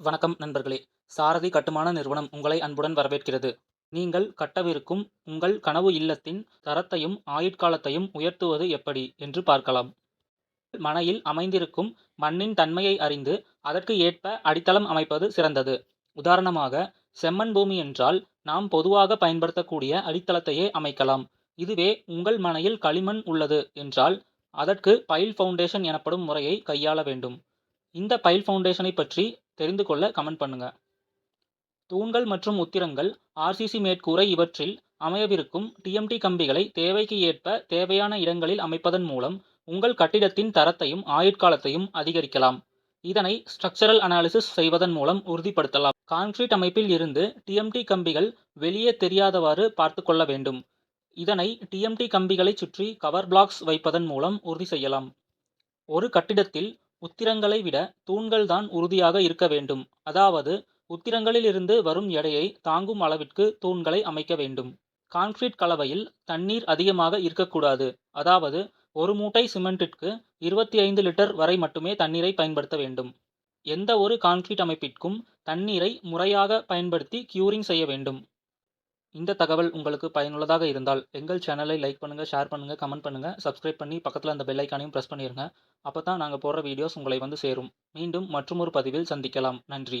வணக்கம் நண்பர்களே. சாரதி கட்டுமான நிறுவனம் உங்களை அன்புடன் வரவேற்கிறது. நீங்கள் கட்டவிருக்கும் உங்கள் கனவு இல்லத்தின் தரத்தையும் ஆயுட்காலத்தையும் உயர்த்துவது எப்படி என்று பார்க்கலாம். மனையில் அமைந்திருக்கும் மண்ணின் தன்மையை அறிந்து அதற்கு ஏற்ப அடித்தளம் அமைப்பது சிறந்தது. உதாரணமாக செம்மண் பூமி என்றால் நாம் பொதுவாக பயன்படுத்தக்கூடிய அடித்தளத்தையே அமைக்கலாம். இதுவே உங்கள் மனையில் களிமண் உள்ளது என்றால் அதற்கு பைல் ஃபவுண்டேஷன் எனப்படும் முறையை கையாள வேண்டும். இந்த பைல் ஃபவுண்டேஷனை பற்றி தெரிந்து கொள்ள கமெண்ட் பண்ணுங்க. தூண்கள் மற்றும் உத்திரங்கள் ஆர்சிசி மேற்கூரை இவற்றில் அமையவிருக்கும் டிஎம்டி கம்பிகளை தேவைக்கு ஏற்ப தேவையான இடங்களில் அமைப்பதன் மூலம் உங்கள் கட்டிடத்தின் தரத்தையும் ஆயுட்காலத்தையும் அதிகரிக்கலாம். இதனை ஸ்ட்ரக்சரல் அனாலிசிஸ் செய்வதன் மூலம் உறுதிப்படுத்தலாம். கான்கிரீட் அமைப்பில் இருந்து டிஎம்டி கம்பிகள் வெளியே தெரியாதவாறு பார்த்து கொள்ள வேண்டும். இதனை டிஎம்டி கம்பிகளை சுற்றி கவர் பிளாக்ஸ் வைப்பதன் மூலம் உறுதி செய்யலாம். ஒரு கட்டிடத்தில் உத்திரங்களை விட தூண்கள் தான் உறுதியாக இருக்க வேண்டும். அதாவது உத்திரங்களில் இருந்து வரும் எடையை தாங்கும் அளவிற்கு தூண்களை அமைக்க வேண்டும். கான்கிரீட் கலவையில் தண்ணீர் அதிகமாக இருக்கக்கூடாது. அதாவது ஒரு மூட்டை சிமெண்டிற்கு இருபத்தி ஐந்து லிட்டர் வரை மட்டுமே தண்ணீரை பயன்படுத்த வேண்டும். எந்த ஒரு கான்கிரீட் அமைப்பிற்கும் தண்ணீரை முறையாக பயன்படுத்தி கியூரிங் செய்ய வேண்டும். இந்த தகவல் உங்களுக்கு பயனுள்ளதாக இருந்தால் எங்கள் சேனலை லைக் பண்ணுங்கள் ஷேர் பண்ணுங்கள் கமெண்ட் பண்ணுங்கள் சப்ஸ்கிரைப் பண்ணி பக்கத்தில் அந்த பெல் ஐக்கானையும் ப்ரெஸ் பண்ணிடுங்க அப்போ தான் நாங்கள் போடுற வீடியோஸ் உங்களை வந்து சேரும். மீண்டும் மற்றொரு பதிவில் சந்திக்கலாம். நன்றி.